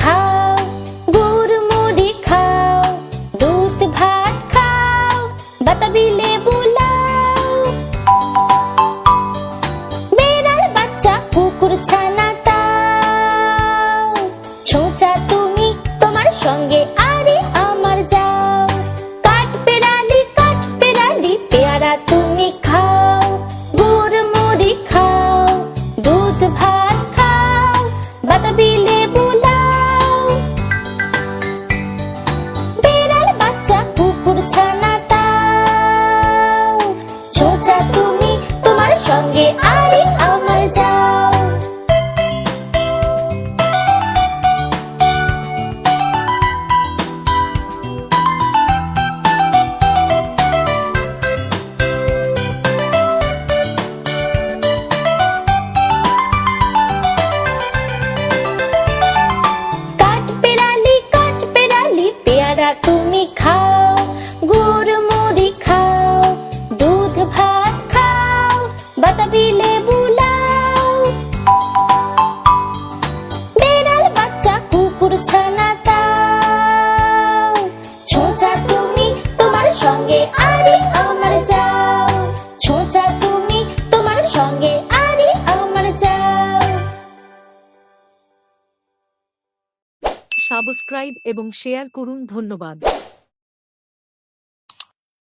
খাও, গুড় মুড়ি খাও, দুধ ভাত খাও, বাতাবি লেবু লাও। বেড়াল, বাচ্চা, কুকুর, ছানা তাও। ছোঁচা তুমি তোমার সঙ্গে সোজা তুমি তোমার সঙ্গে সাবস্ক্রাইব এবং শেয়ার করুন ধন্যবাদ।